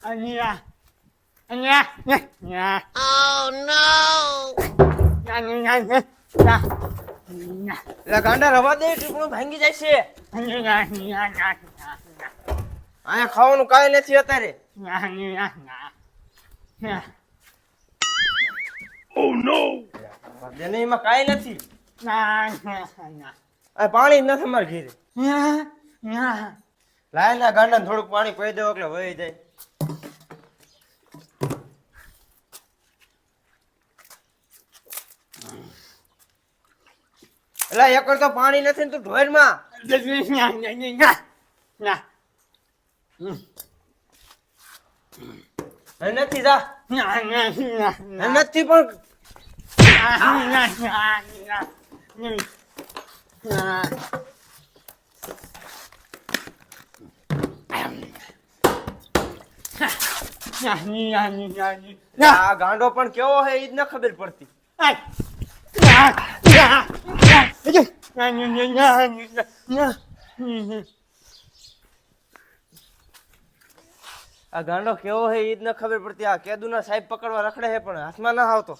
anh nha ગાંડા, રવા દે, ટીપણું ભાંગી જાય છે. અહીંયા ખાવાનું કાંઈ નથી અત્યારે Anya. જેને એમાં કાંઈ પાણી નથી અમારે ઘેરે. લાય ના ગાંડા થોડુંક પાણી પી દો એટલે વહી જાય એટલે એકર તો પાણી નથી ને તું ઢોરમાં એ નથી જા. નથી પણ. આ ગાંડો પણ કેવો હે ઈ જ ન ખબર પડતી. આ ગાંડો કેવો હે, ઈ ન ખબર પડતી. આ કેદુના સાહેબ પકડવા રખડે હે, પણ હાથમાં ના આવતો.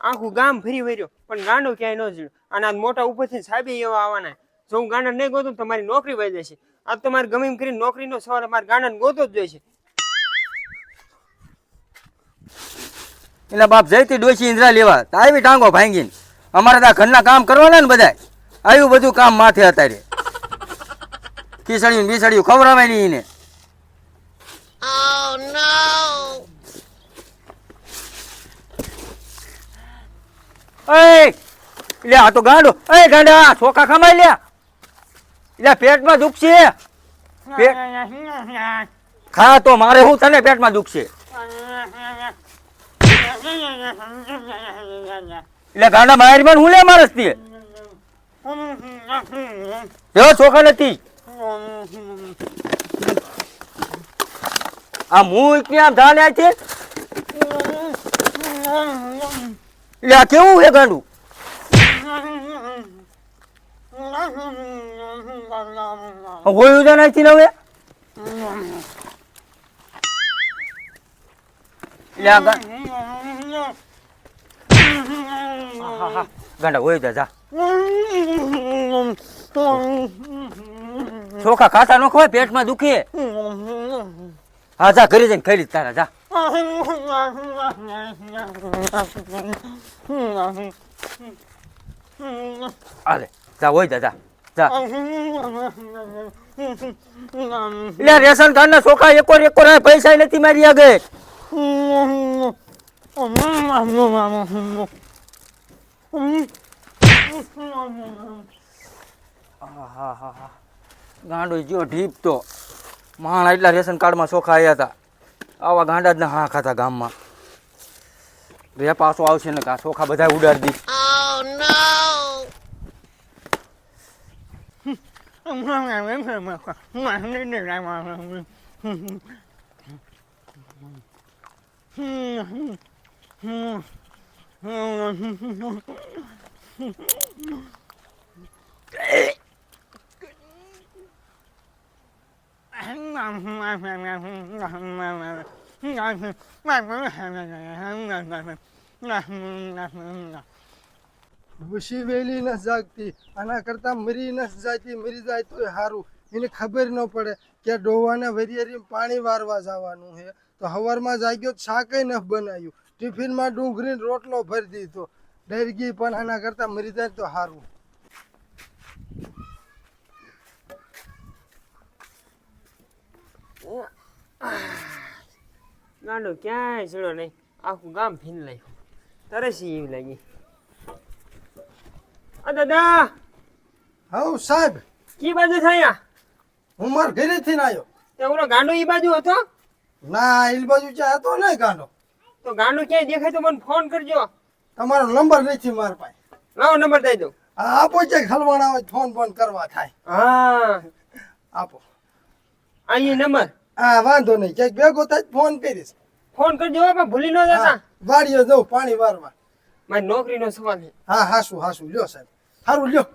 આખું ગામ ફરી વર્યો પણ ગાંડો ક્યાંય ન જીડ્યો અને આ મોટા ઉપરથી સાહેબે એવા આવવાના. જો હું ગાંડા નહીં ગોતું તમારી નોકરી વહી જશે. આ તમારે ગમે એમ કરીને નોકરીનો સવારે અમારે ગાંડાને ગોતો જ જોઈશે. એના બાપ જઈતી ડોસી ઇન્દ્રા લેવા. તો આવી ટાંગો ભાંગીને. અમારે ત્યાં ઘરના કામ કરવાના ને બધા આવ્યું બધું કામ માથે અત્યારે ખીસડ્યું બીસડ્યું ખવડાવાય નહીં એને. Oh no! લે આ તો ગાંડો. એ ગાંડા ચોખા ખમાઈ લે. એટલે પેટમાં દુખશે. ખા તો મારે શું તને પેટમાં દુખશે? એટલે ગાંડા મારી માં હું લે મારસ તે? એવો ચોખા નથી. આ મું ક્યાં ધાને આ છે? એટલે આ કેવું છે ગાંડું? હોયું તો નથી ને હવે ગાંડા હોય જા જા. ચોખા ખાતા ન ખવાય, પેટમાં દુખે. હા, જા, ઘરે જઈને ખાઈ તારા, જા. અરે જા હોય જા જા. એટલે રેશન કાર્ડ ના ચોખા એકોર આ પૈસા નથી મારી આગળ. ગાંડો જ્યો ઢીપ તો. માણા એટલા રેશન કાર્ડમાં ચોખા આવ્યા હતા. આવા ગાંડા જ ના હા ખાતા ગામમાં. બે પાછો આવશે ને કા ચોખા બધા ઉડાડી દીધી હમ no! ભૂસી વેલી ન જાગતી, આના કરતા મરી ન જાતી મરી જાય તોય સારું એને ખબર ન પડે કે ડોવાને વરિયરી પાણી વારવા જવાનું છે. તો હવારમાં જાગ્યો શાકે ન બનાવ્યું. ટિફિનમાં ડુંગળી રોટલો ભરી દીધો. ડરી ગઈ પણ આના કરતા મરી જાય તો સારું ગાંડો ક્યાંય ચડ્યો નહીં. આખું ગામ ફીન લાગ્યું. તરસી એવી લાગી. આ દાદા! હવ સાહેબ કી બાજુ થયા હું મારા ઘરેથી થી આવ્યો. તે ઓલો ગાંડો ઈ બાજુ હતો? ના એ બાજુ ચા હતો ને ગાંડો. તો ગાંડો ક્યાંય દેખાય તો મને ફોન કરજો. તમારો નંબર નથી મારા પાસે. લાવો નંબર દઈ દઉં. હા આપો છે ખલવાણા હોય ફોન ફોન કરવા થાય. હા. આપો. અહીં નંબર હા વાંધો નહીં ક્યાંક ભેગો થાય ફોન કરીશ. ફોન કરજો હવે ભૂલી ન જતા. વાડીએ જવું પાણી વારવા. મારી નોકરીનો સવાલ છે. હા હાસું હાસું લ્યો સાહેબ. સારું લ્યો.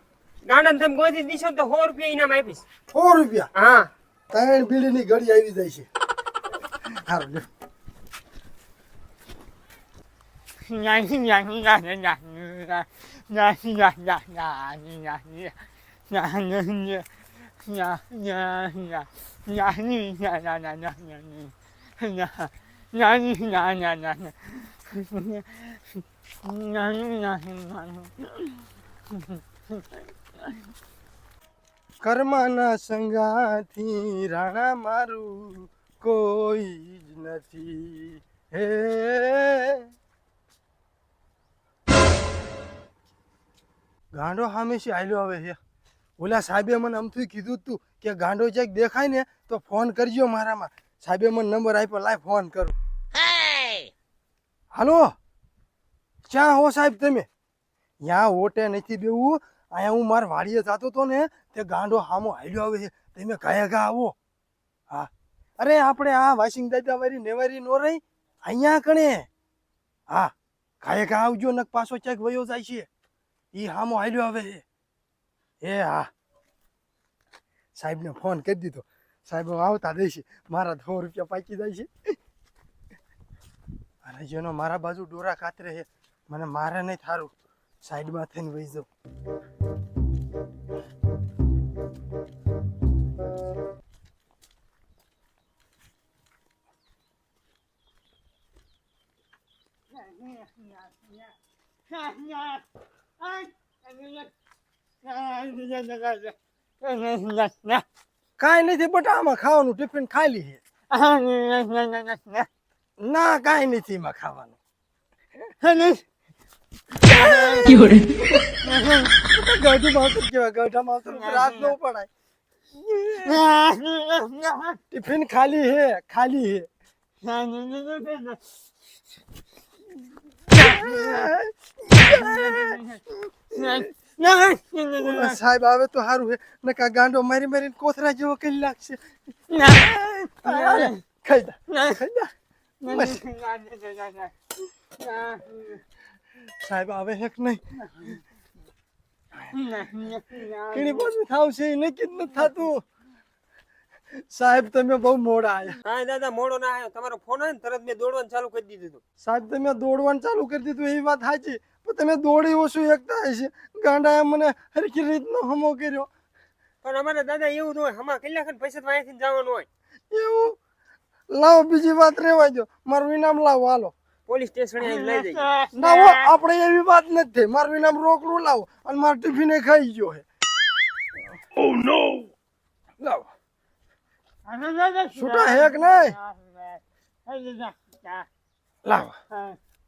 ગાંડા તમે ગોતી દીશો તો સો રૂપિયા ઇનામ આપીશ. સો રૂપિયા? હા. ત્રણ બીડીની ઘડી આવી જાય છે. સારું લ્યો. કર્મના સંગાથી રાણા મારું કોઈ જ નથી હે ગાંડો સામે છે આલ્યો હવે છે. ઓલા સાહેબે મને અમથું કીધું તું કે ગાંડો ચેક દેખાય ને તો ફોન કરજો મારામાં. સાહેબે મને નંબર આપ્યો લાય ફોન કરું. હાલો? ક્યાં હો સાહેબ તમે? ત્યાં ઓટે નથી બેવું અહીંયા હું મારા વાડીએ જતો હતો ને તે ગાંડો હામો હાલ્યો આવે છે. તમે કયા ગા આવો. હા. અરે આપણે આ વાસિંગ દાદા વારી નેવારી નો રહી. અહીંયા કણે? હા. કાંઈ કા આવજો નક પાછો ચેક વયો જાય છે. ઈ હામો હાલ્યો આવે છે એ હા. સાહેબને ફોન કરી દીધો. સાહેબ હવે આવતા દઈશ મારા સો રૂપિયા પાકી જાય છે. અને જેનો મારા બાજુ ડોરા કાતરે છે, મને મારે નહીં થારું. સાઈડમાં થઈને વહી જાઉં. કાંઈ નથી, બટા આમાં ખાવાનું ટિફિન ખાલી છે. ના, કાંઈ નથી એમાં ખાવાનું. ગઢું માવતર કેવાય ગઢા માવતર રાત ન પડાય ટિફિન ખાલી હે ખાલી હે સાહેબ આવે તો સારું હે નકા ગાંડો મારી મારીને કોથરા જેવો કઈ લાગશે ખાઈ જા ખાઈ દા સાહેબ આવે હે કે નહીં કેણી બાજુ થાવ છે નક્કી નથી થાતું સાહેબ તમે બહુ મોડા આવ્યા હા દાદા મોડો ના આવ્યો તમારો ફોન આવ્યો ને તરત મેં દોડવાનું ચાલુ કરી દીધું હતું. સાહેબ તમે દોડવાનું ચાલુ કરી દીધું એ વાત સાચી. પણ તમે દોડી ઓછું એકતા હશે? ગાંડાએ મને હરખી રીતનો હમો કર્યો. પણ અમારે દાદા એવું ન હોય હમા કેટલા ખંડ પૈસા અહીંથી જવાનું હોય. એવું? લાવો બીજી વાત રેવા દો મારું ઇનામ લાવો હાલો. પોલીસ સ્ટેશને લઈ જઈએ. ના હો, આપણે એવી વાત નથી મારું ઇનામ રોકડું લાવો અને મારું ટિફિને ખાઈ ગયો હે. લાવો. છૂટા હેક નહીં? નહીં આ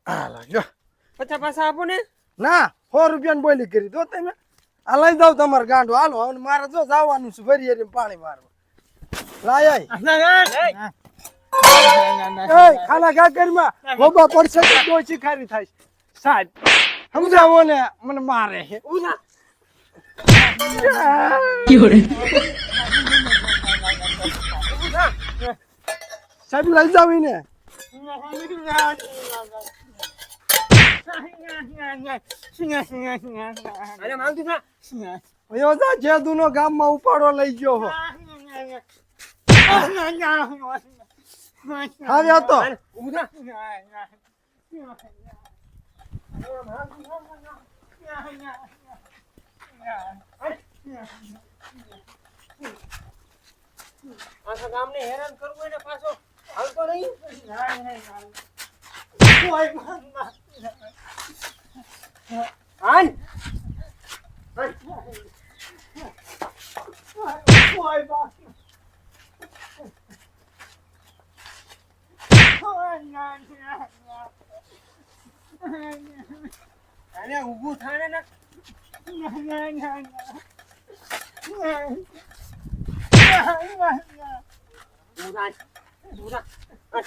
હા લાગ્યો પચાસ પાછા આપો ને. ના સો રૂપિયાની બોલી કરી દો તમે. આ લઈ જાવ તમારે ગાંડો હાલો હવે મારે જો જવાનું છે ફરી હરીને પાણી મારવા લાય ખાના એય, ખાલા ઘા કરીમાં ગોબા પડશે તો ડોશી ખારી થાય સાહેબ સમજાવો ને મને મારે છે. ઉધા સાહેબ લઈ જાવ ને અરે માંગતું થા વયો જા જેદુનો ગામમાં ઉપાડો લઈ ગયો હો. હવે હતો હાલ, ઊભું થા આખા ગામને હેરાન કરવું એને પાછો હાલતો નહીં. હાલ. અરે ઊભું થાને ને. Rồi, 长，哎